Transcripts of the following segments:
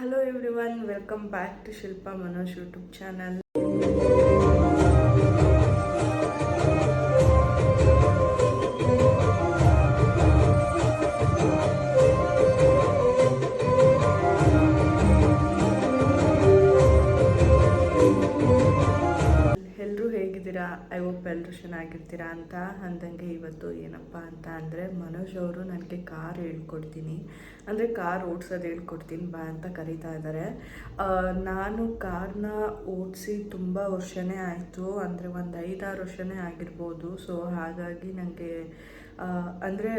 Hello everyone welcome back to Shilpa Manoj YouTube channel ಚೆನ್ನಾಗಿರ್ತೀರಾ ಅಂತ ಅಂದಂಗೆ ಇವತ್ತು ಏನಪ್ಪ ಅಂತ ಅಂದರೆ ಮನೋಜ್ ಅವರು ನನಗೆ ಕಾರ್ ಹೇಳ್ಕೊಡ್ತೀನಿ. ಅಂದರೆ ಕಾರ್ ಓಡಿಸೋದು ಹೇಳ್ಕೊಡ್ತೀನಿ, ಬಾ ಅಂತ ಕರೀತಾ ಇದ್ದಾರೆ ನಾನು ಕಾರ್ನ ಓಡಿಸಿ ತುಂಬ ವರ್ಷನೇ ಆಯಿತು. ಅಂದರೆ ಒಂದು ಐದಾರು ವರ್ಷನೇ ಆಗಿರ್ಬೋದು. ಸೊ ಹಾಗಾಗಿ ನನಗೆ ಅಂದರೆ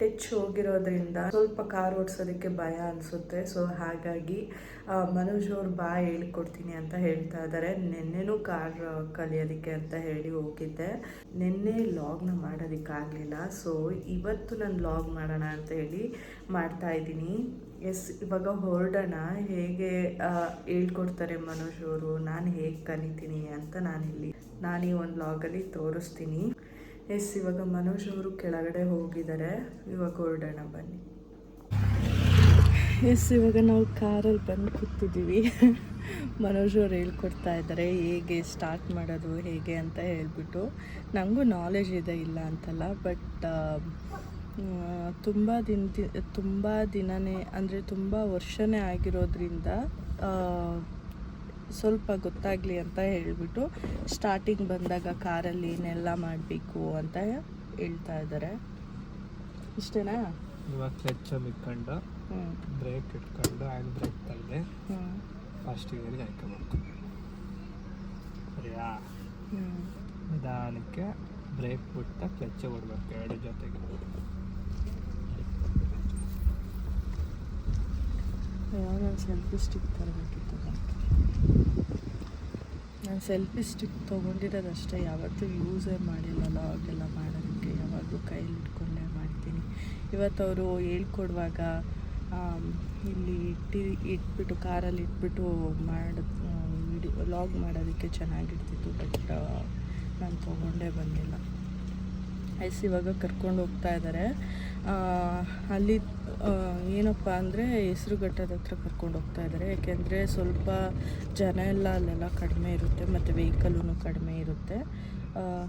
ಟಚ್ ಹೋಗಿರೋದ್ರಿಂದ ಸ್ವಲ್ಪ ಕಾರ್ ಓಡಿಸೋದಕ್ಕೆ ಭಯ ಅನಿಸುತ್ತೆ. ಸೊ ಹಾಗಾಗಿ ಮನೋಜ್ ಅವ್ರು ಬಾ ಹೇಳ್ಕೊಡ್ತೀನಿ ಅಂತ ಹೇಳ್ತಾ ಇದ್ದಾರೆ ನಿನ್ನೆನೂ ಕಾರ್ ಕಲಿಯೋದಕ್ಕೆ ಅಂತ ಹೇಳಿ ಹೋಗಿದ್ದೆ. ನಿನ್ನೆ ಲಾಗ್ನ ಮಾಡೋದಕ್ಕಾಗಲಿಲ್ಲ ಸೊ ಇವತ್ತು ನಾನು ಲಾಗ್ ಮಾಡೋಣ ಅಂತ ಹೇಳಿ ಮಾಡ್ತಾ ಇದ್ದೀನಿ. ಎಸ್ ಇವಾಗ ಹೊರಡೋಣ. ಹೇಗೆ ಹೇಳ್ಕೊಡ್ತಾರೆ ಮನೋಜ್ ಅವರು? ನಾನು ಹೇಗೆ ಕಲಿತೀನಿ ಅಂತ ನಾನು ಇಲ್ಲಿ ನಾನು ಈ ಒಂದು ಲಾಗಲ್ಲಿ ತೋರಿಸ್ತೀನಿ. ಎಸ್, ಇವಾಗ ಮನೋಜ್ ಅವರು ಕೆಳಗಡೆ ಹೋಗಿದ್ದಾರೆ. ಇವಾಗ ಹೊರಡೋಣ ಬನ್ನಿ. ಎಸ್, ಇವಾಗ ನಾವು ಕಾರಲ್ಲಿ ಬಂದು ಕೂತಿದ್ದೀವಿ. ಮನೋಜ್ ಅವ್ರು ಹೇಳ್ಕೊಡ್ತಾ ಇದ್ದಾರೆ, ಹೇಗೆ ಸ್ಟಾರ್ಟ್ ಮಾಡೋದು, ಹೇಗೆ ಅಂತ ಹೇಳಿಬಿಟ್ಟು. ನನಗೂ ನಾಲೆಜ್ ಇದೆ ಇಲ್ಲ ಅಂತಲ್ಲ ಬಟ್ ತುಂಬ ದಿನ ತುಂಬ ದಿನನೇ, ಅಂದರೆ ತುಂಬ ವರ್ಷನೇ ಆಗಿರೋದ್ರಿಂದ ಸ್ವಲ್ಪ ಗೊತ್ತಾಗಲಿ ಅಂತ ಹೇಳಿಬಿಟ್ಟು ಸ್ಟಾರ್ಟಿಂಗ್ ಬಂದಾಗ ಕಾರಲ್ಲಿ ಏನೆಲ್ಲ ಮಾಡಬೇಕು ಅಂತ ಹೇಳ್ತಾ ಇದ್ದಾರೆ. ಇಷ್ಟೇನಾ? ಇವಾಗ ಕ್ಲಚ್ ಇಟ್ಕೊಂಡು ಬ್ರೇಕ್ ಇಟ್ಕೊಂಡು ಆ್ಯಂಡ್ ಬ್ರೇಕ್ ತಳ್ಳಿ ಫಸ್ಟ್ ಗೇರ್ಗೆ ಹಾಕೋಬೇಕು ಸರಿಯಾ? ನಿಧಾನಕ್ಕೆ ಬ್ರೇಕ್ ಬಿಟ್ಟು ಕ್ಲಚ್ ಹೊಡ್ಬೇಕು ಎರಡು ಜೊತೆಗೆ. ನಾನು ಸೆಲ್ಫಿ ಸ್ಟಿಕ್ ತರಬೇಕಿತ್ತು ನಾನು ಸೆಲ್ಫಿ ಸ್ಟಿಕ್ ತೊಗೊಂಡಿರೋದಷ್ಟೇ, ಯಾವತ್ತೂ ಯೂಸೇ ಮಾಡಿಲ್ಲಲ್ಲ ಲಾಗೆಲ್ಲ ಮಾಡೋದಕ್ಕೆ ಯಾವಾಗಲೂ ಕೈಲಿ ಇಟ್ಕೊಂಡೇ ಮಾಡ್ತೀನಿ. ಇವತ್ತು ಅವರು ಹೇಳ್ಕೊಡುವಾಗ ಇಲ್ಲಿ ಇಟ್ಟು, ಇಟ್ಬಿಟ್ಟು, ಕಾರಲ್ಲಿ ಇಟ್ಬಿಟ್ಟು ಮಾಡಿ ವಿಡಿಯೋ ಲಾಗ್ ಮಾಡೋದಕ್ಕೆ ಚೆನ್ನಾಗಿರ್ತಿತ್ತು ಬಟ್ ನಾನು ತೊಗೊಂಡೇ ಬಂದಿಲ್ಲ. ಐಸ್ ಇವಾಗ ಕರ್ಕೊಂಡು ಹೋಗ್ತಾ ಇದ್ದಾರೆ ಅಲ್ಲಿ ಏನಪ್ಪ ಅಂದರೆ ಹೆಸರುಘಟ್ಟದ ಹತ್ರ ಕರ್ಕೊಂಡು ಹೋಗ್ತಾ ಇದ್ದಾರೆ. ಯಾಕೆಂದರೆ ಸ್ವಲ್ಪ ಜನ ಎಲ್ಲ ಅಲ್ಲೆಲ್ಲ ಕಡಿಮೆ ಇರುತ್ತೆ, ಮತ್ತು ವೆಹಿಕಲ್ಲೂ ಕಡಿಮೆ ಇರುತ್ತೆ.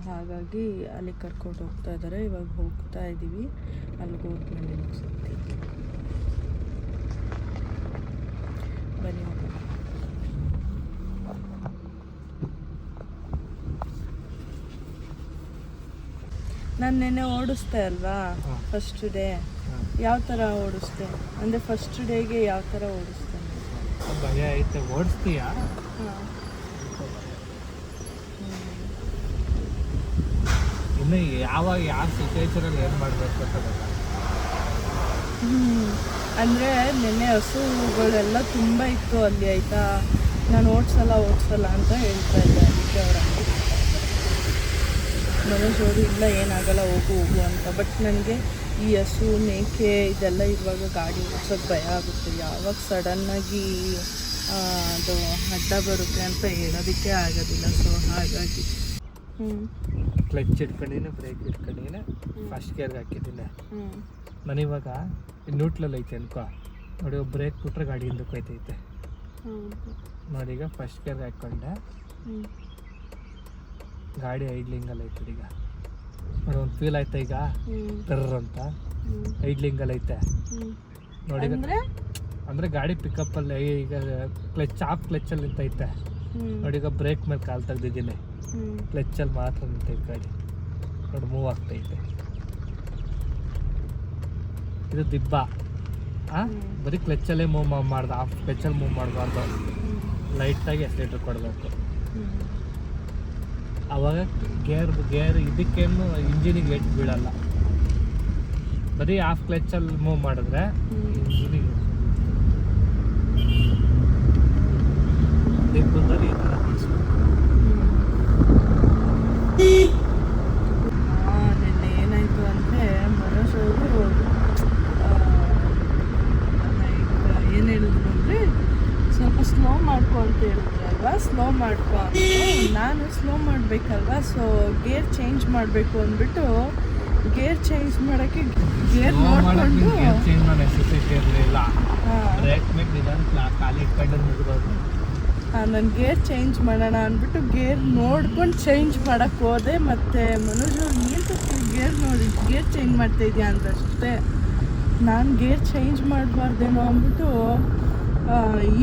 ಹಾಗಾಗಿ ಅಲ್ಲಿ ಕರ್ಕೊಂಡು ಹೋಗ್ತಾ ಇದ್ದಾರೆ. ಇವಾಗ ಹೋಗ್ತಾ ಇದ್ದೀವಿ ಅಲ್ಲಿಗೆ ಹೋದ್ಮೇಲೆ ನಿಮ್ಗೆ ಸಿಗ್ತೀನಿ ಬನ್ನಿ ನಾನು ನೆನ್ನೆ ಓಡಿಸ್ದೆ ಅಲ್ವಾ. ಫಸ್ಟ್ ಡೇ ಯಾವ ಥರ ಓಡಿಸ್ದೆ? ಅಂದರೆ ಫಸ್ಟ್ ಡೇಗೆ ಯಾವ ಥರ ಓಡಿಸ್ದೆ? ಭಯ ಐತೆ. ಓಡಿಸ್ತೀಯಾ? ಇನ್ನು ಯಾವಾಗ ಯಾವ ಸಿಚುವೇಶನಲ್ಲಿ ಏನು ಮಾಡಬೇಕು ಅಂತ ಅಂದರೆ ನಿನ್ನೆ ಹಸುಗಳೆಲ್ಲ ತುಂಬ ಇತ್ತು ಅಲ್ಲಿ ಆಯಿತಾ? ನಾನು ಓಡಿಸಲ್ಲ ಓಡಿಸಲ್ಲ ಅಂತ ಹೇಳ್ತಾ ಇದ್ದೆ ಅದಕ್ಕೆ ಅವ್ರ ಮನೋಜ್ ಅವರು ಇಲ್ಲ ಏನಾಗಲ್ಲ ಹೋಗು ಹೋಗು ಅಂತ. ಬಟ್ ನನಗೆ ಈ ಹಸು ಮೇಕೆ ಇದೆಲ್ಲ ಇರುವಾಗ ಗಾಡಿ ಓಡಿಸೋಕೆ ಭಯ ಆಗುತ್ತೆ. ಯಾವಾಗ ಸಡನ್ನಾಗಿ ಅದು ಅಡ್ಡ ಬರುತ್ತೆ ಅಂತ ಹೇಳೋದಕ್ಕೆ ಆಗೋದಿಲ್ಲ. ಸೊ ಹಾಗಾಗಿ. ಹ್ಞೂ ಕ್ಲಚ್ ಇಟ್ಕೊಂಡಿನ ಬ್ರೇಕ್ ಇಟ್ಕೊಂಡಿನ. ಫಸ್ಟ್ ಗೇರ್ಗೆ ಹಾಕಿದ್ದೀನ. ಹ್ಞೂ ನಾನು ಇವಾಗ ನ್ಯೂಟ್ಲಲ್ಲಿ ಐತೆ ಅನ್ಕೋ. ನೋಡಿ ಬ್ರೇಕ್ ಬಿಟ್ರೆ ಗಾಡಿ ಹಿಂದಕ್ಕೆ ಹೋಯ್ತೈತೆ ನೋಡಿ ಈಗ ಫಸ್ಟ್ ಗೇರ್ಗೆ ಹಾಕ್ಕೊಂಡೆ ಗಾಡಿ ಐಡ್ಲಿಂಗಲ್ಲಿ ಐತೆ ಈಗ. ನೋಡಿ ಒಂದು ಫೀಲ್ ಆಯ್ತಾ ಈಗ? ಟರ್ರ್ ಅಂತ. ಐಡ್ಲಿಂಗ್ ಐಡ್ಲಿಂಗಲ್ಲಿ ಐತೆ. ನೋಡಿ ಅಂದ್ರೆ? ಗಾಡಿ ಪಿಕಪ್ಪಲ್ಲಿ ಈಗ ಕ್ಲಚ್ ಆಫ್ ಕ್ಲಚ್ಚಲ್ಲಿ ನಿಂತೈತೆ. ಹ್ಞೂ ನೋಡಿ ಈಗ ಬ್ರೇಕ್ ಮೇಲೆ ಕಾಲು ತೆಗ್ದಿದ್ದೀನಿ. ಕ್ಲಚ್ ಅಲ್ಲಿ ಮಾತ್ರ ನಿಂತೈತೆ ಗಾಡಿ. ನೋಡಿ ಮೂವ್ ಆಗ್ತೈತೆ. ಇದು ದಿಬ್ಬ. ಬರೀ ಕ್ಲಚ್ಚಲ್ಲೇ ಮೂವ್ ಮಾಡ್ದೆ ಆಫ್ ಕ್ಲಚ್ಚಲ್ಲಿ ಮೂವ್ ಮಾಡಬಾರ್ದು. ಲೈಟಾಗಿ ಎಸ್ಲೇಟರ್ ಕೊಡಬೇಕು. ಅವಾಗ ಗೇರ್ ಗೇರ್ ಇದಕ್ಕೇನು ಇಂಜಿನಿಗೆ ಏಟ್ ಬೀಳಲ್ಲ. ಬರೀ ಹಾಫ್ ಕ್ಲಚ್ಚಲ್ಲಿ ಮೂವ್ ಮಾಡಿದ್ರೆ ಇಂಜಿನಿಗೆ ಈ ಥರ ಬಿಡಿಸ್ಬೇಕು ನಿನ್ನೆ ಏನಾಯಿತು ಅಂದರೆ ಮನೋಜ್ ಅವರು ಏನು ಹೇಳಿದ್ರು ಅಂದರೆ ಸ್ವಲ್ಪ ಸ್ಲೋ ಮಾಡ್ಕೊ ಅಂತ ಹೇಳಿದ್ರಲ್ವಾ ಸ್ಲೋ ಮಾಡ್ಕೊ ಅಂತ ನಾನು ಸ್ಲೋ ಮಾಡಬೇಕಲ್ವಾ ಸೊ ಗೇರ್ ಚೇಂಜ್ ಮಾಡಬೇಕು ಅಂದ್ಬಿಟ್ಟು ಗೇರ್ ಚೇಂಜ್ ಮಾಡೋಕ್ಕೆ ಗೇರ್ ನೋಡಿಕೊಂಡು ಚೇಂಜ್ ಮಾಡೋ ನೆಸೆಸಿಟಿ ಇರಲಿಲ್ಲ ನಾನು ಗೇರ್ ಚೇಂಜ್ ಮಾಡೋಣ ಅಂದ್ಬಿಟ್ಟು ಗೇರ್ ನೋಡ್ಕೊಂಡು ಚೇಂಜ್ ಮಾಡೋಕ್ಕೆ ಹೋದೆ. ಮತ್ತು ಮನೋಜ್ ಏನು ಗೇರ್ ನೋಡಿ ಗೇರ್ ಚೇಂಜ್ ಮಾಡ್ತಾ ಇದೆಯಾ ಅಂತ ಅಷ್ಟೇ ನಾನು ಗೇರ್ ಚೇಂಜ್ ಮಾಡಬಾರ್ದೇನೋ ಅಂದ್ಬಿಟ್ಟು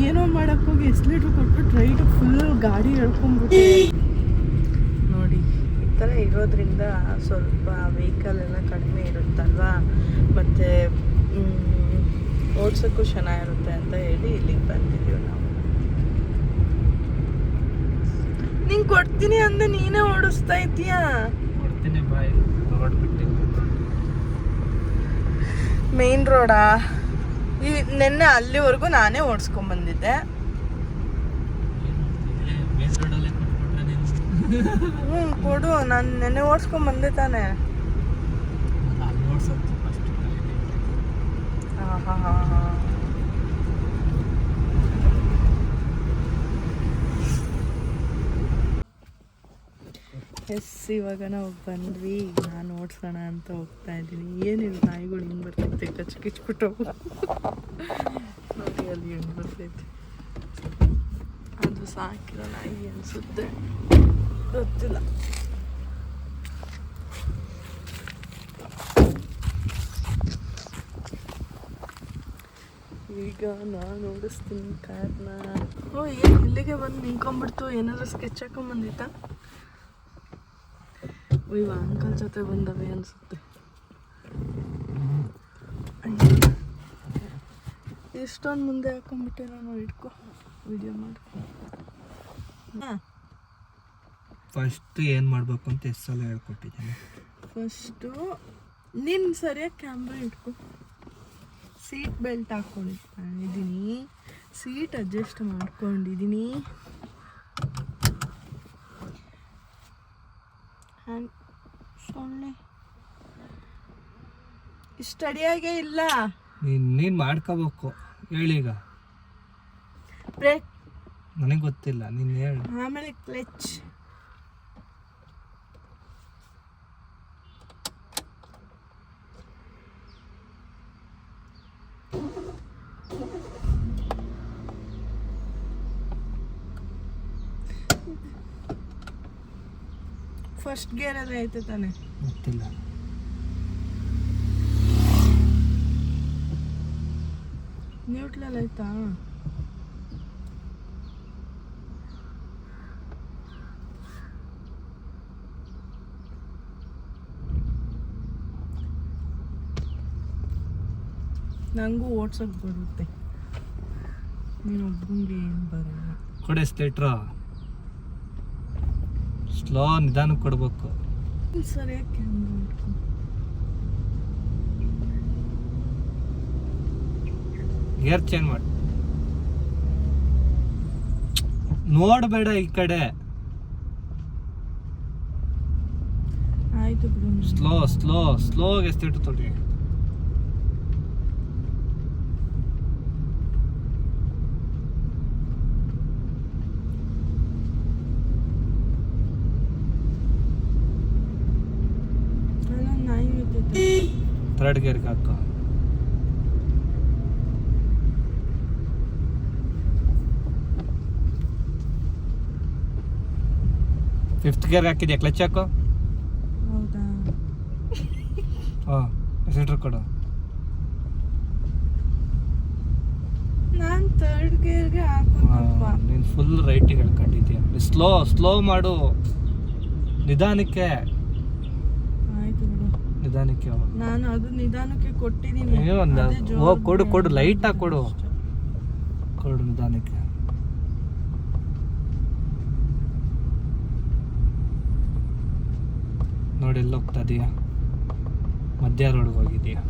ಏನೋ ಮಾಡೋಕ್ಕೋಗಿ ಎಸ್ಲೇಟ್ರ್ ಕೊಟ್ಬಿಟ್ಟು ರೈಟ್ ಫುಲ್ ಗಾಡಿ ಎಳ್ಕೊಂಡ್ಬಿಟ್ಟು. ಥರ ಇರೋದ್ರಿಂದ ಸ್ವಲ್ಪ ವೆಹಿಕಲ್ ಎಲ್ಲ ಕಡಿಮೆ ಇರುತ್ತಲ್ವಾ? ಮತ್ತು ಓಡ್ಸೋಕ್ಕೂ ಚೆನ್ನಾಗಿರುತ್ತೆ ಅಂತ ಹೇಳಿ ಇಲ್ಲಿಗೆ ಬಂದಿದ್ದೀವಿ ನಾವು. ನಿಂಗೆ ಕೊಡ್ತೀನಿ ಅಂದ ನೀನೇ ಓಡಿಸ್ತಾ ಇದೀಯಾ ಕೊಡ್ತೀನಿ ಬಾಯ್ ಮೇನ್ ರೋಡಾ ಈ ನಿನ್ನೆ ಅಲ್ಲಿವರೆಗೂ ನಾನೇ ಓಡಿಸ್ಕೊಂಬಂದಿದ್ದೆ ಮೇನ್ ರೋಡಲ್ಲೇ ಕೊಟ್ಬಿಟ್ರೆ ನೀನು ಹ್ಞೂ ಕೊಡು. ನಾನು ನೆನ್ನೆ ತಾನೆ. ಹಾಂ ಹಾಂ ಹಾಂ ಎಸ್ ಇವಾಗ ನಾವು ಬಂದ್ವಿ. ನಾನು ಓಡಿಸೋಣ ಅಂತ ಹೋಗ್ತಾ ಇದ್ದೀನಿ. ಏನಿಲ್ಲ ನಾಯಿಗಳು ಹಿಂಗೆ ಬರ್ತೈತೆ ಕಚ್ ಕಿಚ್ಬಿಟ್ಟು ನೋಡಿ ಅಲ್ಲಿ ಹೆಂಗೆ ಬರ್ತೈತೆ ಅದು ಸಾಕಿರೋ ನಾಯಿ ಅನಿಸುತ್ತೆ. ಗೊತ್ತಿಲ್ಲ. ಈಗ ನಾನು ಓಡಿಸ್ತೀನಿ ಕಾರ್ನ. ಓ ಏನು ಇಲ್ಲಿಗೆ ಬಂದು ನಿಂಕೊಂಬಿಡ್ತು ಏನಾದ್ರು ಸ್ಕೆಚ್ ಹಾಕೊಂಬಂದಿತ್ತ ಇವ ಅಂಕಲ್ ಜೊತೆ ಬಂದವೆ ಅನಿಸುತ್ತೆ. ಎಷ್ಟೊಂದು ಮುಂದೆ ಹಾಕೊಂಡ್ಬಿಟ್ಟೆ ನಾನು ಇಟ್ಕೊ. ವಿಡಿಯೋ ಮಾಡ್ಕೊ ಹಾಂ. ಫಸ್ಟ್ ಏನು ಮಾಡಬೇಕು ಅಂತ ಎಷ್ಟು ಸಲ ಹೇಳ್ಕೊಟ್ಟಿದ್ದೀನಿ? ಫಸ್ಟು ನಿನ್ನ ಸರಿಯಾಗಿ ಕ್ಯಾಮ್ರಾ ಇಟ್ಕೊ. ಸೀಟ್ ಬೆಲ್ಟ್ ಹಾಕ್ಕೊಂಡಿದ್ದೀನಿ ಸೀಟ್ ಅಡ್ಜಸ್ಟ್ ಮಾಡ್ಕೊಂಡಿದ್ದೀನಿ ಹ್ಯಾಂಡ್ ಸೊಳ್ಳೆ ಇಷ್ಟು ಅಡಿಯಾಗೇ ಇಲ್ಲ? ನೀನು ನೀನು ಮಾಡ್ಕೋಬೇಕು. ಹೇಳೀಗ ಬ್ರೇಕ್ ನನಗೆ ಗೊತ್ತಿಲ್ಲ ನೀನು ಹೇಳು. ಆಮೇಲೆ ಕ್ಲಚ್ ಫಸ್ಟ್ ಗೇರ್ ಅದೇ ಐತೆ ತಾನೆ? ಗೊತ್ತಿಲ್ಲ. ನ್ಯೂಟ್ಲಲ್ಲಿ ಆಯ್ತಾ? ನನಗೂ ಓಡ್ಸೋಕೆ ಬರುತ್ತೆ. ನೀನೊಬ್ಬನಿಗೆ ಏನು ಬರಲ್ಲ. ಕೊಡೆ ಸ್ಲೇಟ್ರ ಸ್ಲೋ ನಿಧಾನಕ್ಕೆ ಕೊಡ್ಬೇಕು. ಗೇರ್ ಚೇಂಜ್ ಮಾಡಿ. ನೋಡಬೇಡ ಈ ಕಡೆ. ಸ್ಲೋ ಸ್ಲೋ ಸ್ಲೋಗೆ ಎಸ್ತಿಟ್ಟು ತೊಡಿ ಥರ್ಡ್ ಗೇರ್ಗೆ ಹಾಕು ಫಿಫ್ತ್ ಗೇರ್ ಹಾಕಿದ್ಯಾ? ಕ್ಲಚ್ ಹಾಕು? ಹಾಂ ಎಸಿಟ್ರ್ ಕೊಡು. ನಾನು ಥರ್ಡ್ ಗೇರ್ಗೆ ನೀನು ಫುಲ್ ರೈಟಿಗೆ ಹೇಳ್ಕೊಂಡಿದ್ಯಾ? ಸ್ಲೋ ಸ್ಲೋ ಮಾಡು. ನಿಧಾನಕ್ಕೆ. ನಿಧಾನಕ್ಕೆ. ನಾನು ಅದು ನಿಧಾನಕ್ಕೆ ಕೊಟ್ಟಿದ್ದೀನಿ ಒಂದು ಕೊಡು ಕೊಡು ಲೈಟ್ ಲೈಟಾಗಿ ಕೊಡು. ಕೊಡು ನಿಧಾನಕ್ಕೆ. ನೋಡಿ ಎಲ್ಲಿ ಹೋಗ್ತಾ ಇದೀಯಾ? ಮಧ್ಯ ರೋಡ್ಗೆ ಹೋಗಿದೀಯಾ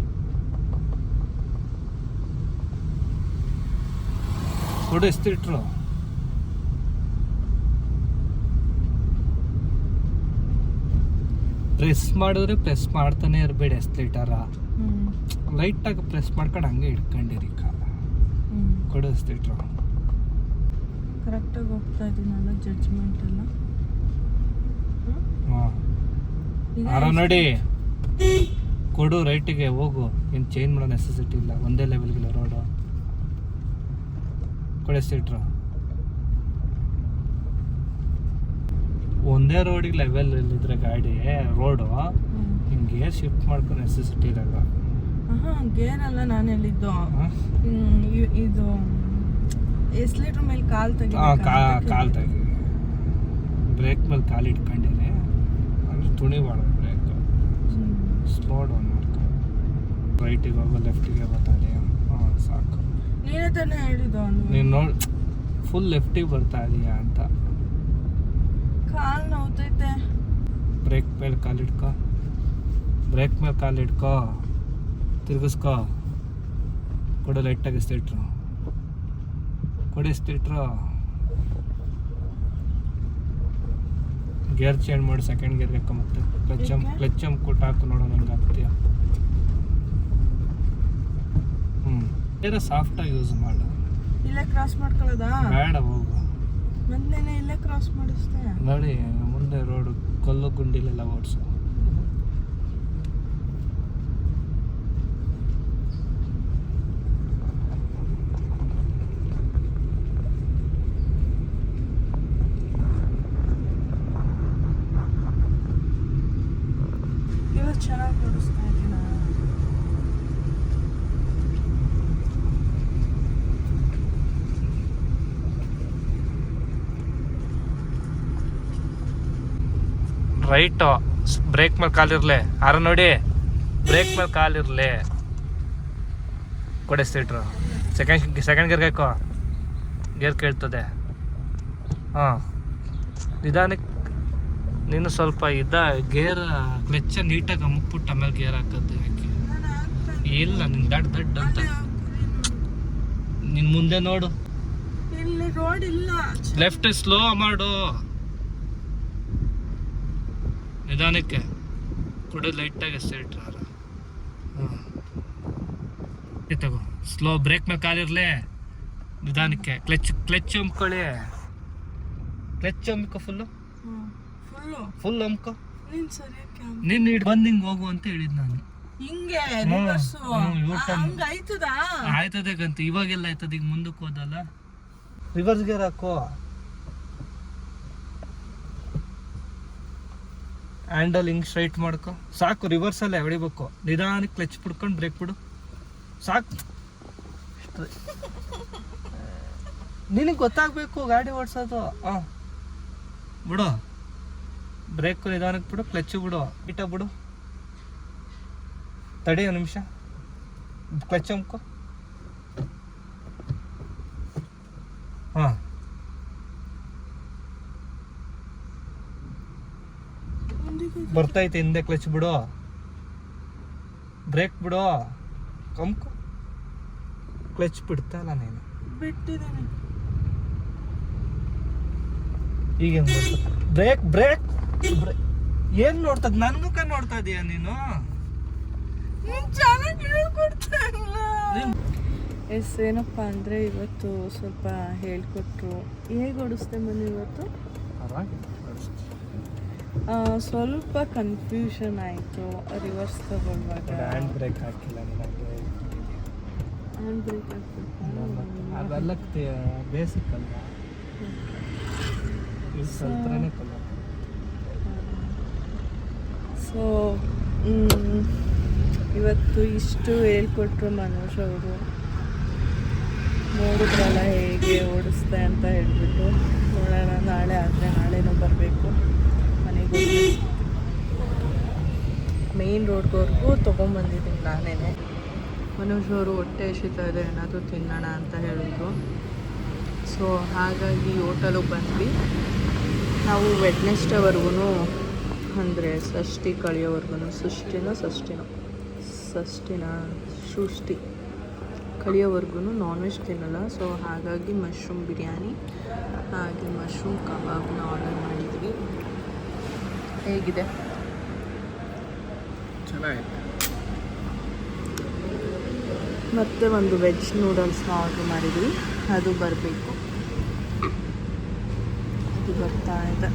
ಕೊಡು ಎಷ್ಟಿಟ್ರು ಪ್ರೆಸ್ ಮಾಡಿದ್ರೆ ಪ್ರೆಸ್ ಮಾಡ್ತಾನೆ ಇರಬೇಡಿ ಎಸ್ಲಿಟರ ಲೈಟ್ ಲೈಟಾಗಿ ಪ್ರೆಸ್ ಮಾಡ್ಕೊಂಡು ಹಂಗೆ ಇಟ್ಕೊಂಡಿರಿ ಕಾಲ ಕೊಡು ಎಸ್ಲಿಟ್ರು ಕರೆಕ್ಟಾಗಿ ಹೋಗ್ತಾ ಇದ್ದೀನಲ್ಲ ಜಡ್ಜ್ಮೆಂಟ್ ಎಲ್ಲ? ಹಾಂ ನೋಡಿ. ಕೊಡು ರೈಟಿಗೆ ಹೋಗು. ಏನು ಚೇಂಜ್ ಮಾಡೋ ನೆಸೆಸಿಟಿ ಇಲ್ಲ. ಒಂದೇ ಲೆವೆಲ್ಗಿಲ್ಲ ರೋಡು ಕೊಡಿಸ್ತಿಟ್ರು ಒಂದೇ ರೋಡಿಗೆ ಲೆವೆಲ್ ಇಲ್ಲಿದ್ರೆ ಗಾಡಿ ರೋಡು ಹಿಂಗೆ ಶಿಫ್ಟ್ ಮಾಡ್ಕೊ ನೆಸೆಸಿಟಿ ಇರಲ್ಲ ಅಲ್ಲ ನಾನು ಹೇಳಿದ್ದು. ಇದು ಎಷ್ಟು ಲೀಟ್ರ್ ಮೇಲೆ ಕಾಲ್ ತೆಗಿ ಕಾಲ್ ತೆಗಿ ಬ್ರೇಕ್ ಮೇಲೆ ಕಾಲು ಅಂದ್ರೆ ತುಣಿಬಾರ್ದು ಬ್ರೇಕ್ ಸ್ಲೋ ಡೌನ್ ಮಾಡ್ಕೊ ರೈಟಿಗೆ ಹೋಗೋ ಲೆಫ್ಟಿಗೆ ಬರ್ತಾನೆ ಹಾಂ ಸಾಕು. ನೀನೇ ತಾನೇ ಹೇಳಿದ್ದು ನೀನು ನೋಡಿ ಫುಲ್ ಲೆಫ್ಟಿಗೆ ಬರ್ತಾ ಇದೀಯಾ ಅಂತ. ಕಾಲ್ ನೋವ್ತೈತೆ ಬ್ರೇಕ್ ಮೇಲೆ ಕಾಲು ಇಟ್ಕೋ ಬ್ರೇಕ್ ಮೇಲೆ ಕಾಲು ಇಟ್ಕೋ ತಿರ್ಗಿಸ್ಕೋ ಕೊಡು ಲೈಟಾಗಿ ಸ್ಟೇಟ್ರು ಕೊಡಿ ಸ್ಟೇಟ್ರು ಗೇರ್ ಚೇಂಜ್ ಮಾಡಿ ಸೆಕೆಂಡ್ ಗೇರ್ಗೆ ಮತ್ತೆ ಕ್ಲಚ್? ಕ್ಲಚ್ ಕೊಟ್ಟು ಹಾಕು ನೋಡೋಣ ಹೆಂಗೆ ಆಗ್ತೀಯ ಹ್ಞೂ ಬೇರೆ ಸಾಫ್ಟಾಗಿ ಯೂಸ್ ಮಾಡು ಇಲ್ಲೇ ಕ್ರಾಸ್ ಮಾಡ್ಕೊಳ್ಳೋದಾ ಬೇಡ ಹೋಗು ಮೊನ್ನೆನೆ ಇಲ್ಲೇ ಕ್ರಾಸ್ ಮಾಡಿಸ್ದೆ. ನೋಡಿ ಮುಂದೆ ರೋಡ್ ಕಲ್ಲು ಗುಂಡಿಲೆಲ್ಲ ಓಡಿಸು. ಚೆನ್ನಾಗಿ ಓಡಿಸ್ತಾ ಇದ್ದೀನ ರೈಟು ಬ್ರೇಕ್ ಮೇಲೆ ಕಾಲಿರಲಿ ಆರ ನೋಡಿ? ಬ್ರೇಕ್ ಮೇಲೆ ಕಾಲಿರಲಿ ಕೊಡೆ ಸೀಟ್ರು ಸೆಕೆಂಡ್ ಸೆಕೆಂಡ್ ಗೇರ್ ಹಾಕೋ ಗೇರ್ ಕೇಳ್ತದೆ. ಹಾಂ. ನಿಧಾನಕ್ಕೆ ನೀನು ಸ್ವಲ್ಪ ಇದ್ದ ಗೇರ್ ಮೆಚ್ಚ ನೀಟಾಗಿ ಅಮ್ಮಕ್ಬಿಟ್ಟು ಆಮೇಲೆ ಗೇರ್ ಹಾಕದ್ದು ಯಾಕೆ? ಇಲ್ಲ ನಿನ್ನ ದಡ್ ದಡ್ ಅಂತ. ನಿನ್ನ ಮುಂದೆ ನೋಡು. ಇಲ್ಲಿ ರೋಡ್ ಇಲ್ಲ. ಲೆಫ್ಟ್ ಸ್ಲೋ ಮಾಡು. ನಿಧಾನಕ್ಕೆ ಕೊಡು ಲೈಟಾಗಿ ಸ್ಟ್ರೈಟ್ ತಗೋ ಸ್ಲೋ ಬ್ರೇಕ್ ಮೇಲೆ ಕಾಲಿರಲಿ. ನಿಧಾನಕ್ಕೆ ಕ್ಲಚ್ ಕ್ಲಚ್ ಅಂಬ್ಕೊಳ್ಳಿ. ಕ್ಲಚ್ ಅಂಬ್ಕೊ ಫುಲ್ಲು ಫುಲ್ ಅಂಬ್ಕೊ. ನೀನ್ ಸರಿಯಾಗಿ ನೀನು ಇಡ್ ಬಂದು ಹಿಂಗೆ ಹೋಗು ಅಂತ ಹೇಳಿದ್ ನಾನು. ಹಿಂಗೆ ಆಯ್ತದಾ? ಆಯ್ತದೆ ಕಂತ ಇವಾಗೆಲ್ಲ ಆಯ್ತದ ಈಗ ಮುಂದಕ್ಕೆ ಹೋದಲ್ಲ. ರಿವರ್ಸ್ ಗೇರ್ ಹಾಕೋ. ಹ್ಯಾಂಡಲ್ ಹಿಂಗೆ ಸ್ಟ್ರೈಟ್ ಮಾಡ್ಕೊ. ಸಾಕು ರಿವರ್ಸಲ್ಲೇ ಹೊಡಿಬೇಕು. ನಿಧಾನಕ್ಕೆ ಕ್ಲಚ್ ಬಿಡ್ಕೊಂಡು ಬ್ರೇಕ್ ಬಿಡು. ಸಾಕು. ನಿನಗೆ ಗೊತ್ತಾಗಬೇಕು ಗಾಡಿ ಓಡಿಸೋದು. ಹಾಂ ಬಿಡು. ಬ್ರೇಕು ನಿಧಾನಕ್ಕೆ ಬಿಡು ಕ್ಲಚ್ ಬಿಡು. ಬಿಟ್ಟ ಬಿಡು. ತಡಿ ನಿಮಿಷ. ಕ್ಲಚ್ ಅಮ್ಕೋ ಹಾಂ ಬರ್ತೈತೆ ಹಿಂದೆ ಕ್ಲಚ್ ಬಿಡು. ಬ್ರೇಕ್ ಬಿಡು. ಕಂಕು ಕ್ಲಚ್ ಬಿಡ್ತಾ ಇಲ್ಲ ನೀನು. ಬಿಟ್ಟಿದ್ದೀನಿ. ಈಗ ಬ್ರೇಕ್ ಬ್ರೇಕ್ ಏನ್ ನೋಡ್ತದ? ನನ್ ಮುಖ ನೋಡ್ತಾ ಇದೀಯ ನೀನು? ಎಸ್ ಏನಪ್ಪ ಅಂದರೆ ಇವತ್ತು ಸ್ವಲ್ಪ ಹೇಳ್ಕೊಟ್ರು. ಹೇಗೆ ಓಡಿಸ್ದೆ ಮನೆ ಇವತ್ತು? ಸ್ವಲ್ಪ ಕನ್ಫ್ಯೂಷನ್ ಆಯಿತು. ರಿವರ್ಸ್ ತಗೊಳ್ಳುವಾಗ ಹ್ಯಾಂಡ್ ಬ್ರೇಕ್ ಹಾಕಿಲ್ಲ ನನಗೆ. ಹ್ಯಾಂಡ್ ಬ್ರೇಕ್ ಹಾಕ್ಬೇಕು? ಬೇಸಿಕ್ ಅಲ್ಲ. ಇದು ಕಲ್ತ್ರನೇ ಕಲ ಸೊ ಇವತ್ತು ಇಷ್ಟು ಹೇಳ್ಕೊಟ್ರು ಮನೋಜ್ ಅವರು. ನೋಡಿದ್ರಲ್ಲ ಹೇಗೆ ಓಡಿಸ್ದೆ ಅಂತ ಹೇಳಿಬಿಟ್ಟು. ನೋಡೋಣ ನಾಳೆ ಆದರೆ ನಾಳೆನೂ ಬರಬೇಕು. ಮೇನ್ ರೋಡ್ವರೆಗೂ ತೊಗೊಂಬಂದಿದ್ದೀನಿ ನಾನೇನೆ. ಮನೋಜ್ ಅವರು ಹೊಟ್ಟೆ ಎಸಿತಾ ಇದೆ, ಏನಾದರೂ ತಿನ್ನೋಣ ಅಂತ ಹೇಳಿದ್ರು. ಸೊ ಹಾಗಾಗಿ ಹೋಟೆಲಿಗೆ ಬಂದ್ವಿ. ನಾವು ವೆಡ್ನೆಸ್ಡೇವರೆಗೂ ಅಂದರೆ ಷಷ್ಠಿ ಕಳಿಯೋವರೆಗೂ ಸೃಷ್ಟಿನ ಷಷ್ಠಿನೋ ಷಷ್ಠಿನ ಸೃಷ್ಟಿ ಕಳಿಯೋವರೆಗೂ ನಾನ್ ವೆಜ್ ತಿನ್ನಲ್ಲ. ಸೊ ಹಾಗಾಗಿ ಮಶ್ರೂಮ್ ಬಿರಿಯಾನಿ, ಹಾಗೆ ಮಶ್ರೂಮ್ ಕಬಾಬ್ನ ಆರ್ಡರ್ ಮಾಡಿದ್ವಿ. ಹೇಗಿದೆ? ಚೆನ್ನಾಗಿದೆ ಮತ್ತೆ ಒಂದು ವೆಜ್ ನೂಡಲ್ಸ್ನ ಆರ್ಡರ್ ಮಾಡಿದ್ವಿ. ಅದು ಬರಬೇಕು. ಅದು ಬರ್ತಾ ಇದೆ.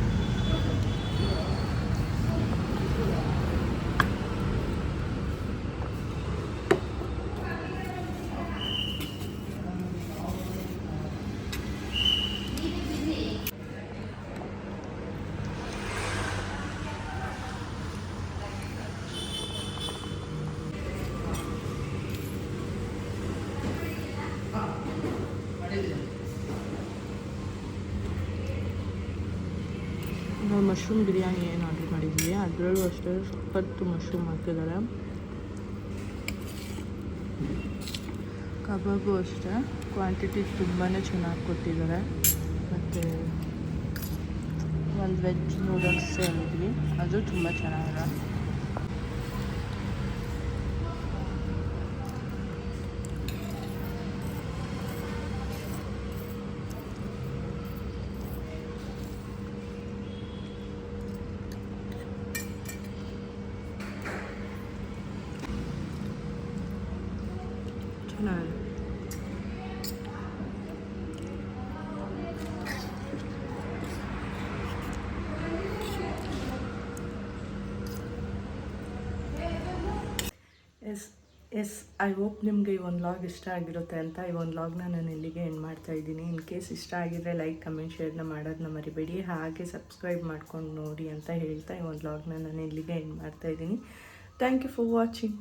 ಮಶ್ರೂಮ್ ಬಿರಿಯಾನಿ ಏನು ಆರ್ಡ್ರ್ ಮಾಡಿದ್ವಿ ಅದರಲ್ಲೂ ಅಷ್ಟೇ ಸಪ್ಪತ್ತು ಮಶ್ರೂಮ್ ಹಾಕಿದ್ದಾರೆ. ಕಬಾಬು ಅಷ್ಟೇ. ಕ್ವಾಂಟಿಟಿ ತುಂಬಾ ಚೆನ್ನಾಗಿ ಕೊಟ್ಟಿದ್ದಾರೆ. ಮತ್ತು ಒಂದು ವೆಜ್ ನೂಡಲ್ಸ್ ಹೇಳಿದ್ವಿ ಅದು ತುಂಬ ಚೆನ್ನಾಗಿದೆ. ಎಸ್ ಐ ಹೋಪ್ ನಿಮಗೆ ಈ ಒಂದು ಲಾಗ್ ಇಷ್ಟ ಆಗಿರುತ್ತೆ ಅಂತ. ಈ ಒಂದು ಲಾಗ್ನ ನಾನು ಇಲ್ಲಿಗೆ ಎಂಡ್ ಮಾಡ್ತಾ ಇದ್ದೀನಿ. ಇನ್ ಕೇಸ್ ಇಷ್ಟ ಆಗಿದ್ರೆ ಲೈಕ್ ಕಮೆಂಟ್ ಶೇರ್ನ ಮಾಡೋದನ್ನ ಮರಿಬೇಡಿ. ಹಾಗೆ ಸಬ್ಸ್ಕ್ರೈಬ್ ಮಾಡ್ಕೊಂಡು ನೋಡಿ ಅಂತ ಹೇಳ್ತಾ ಈ ಒಂದು ಲಾಗ್ನ ನಾನು ಇಲ್ಲಿಗೆ ಎಂಡ್ ಮಾಡ್ತಾ ಇದ್ದೀನಿ. Thank you for watching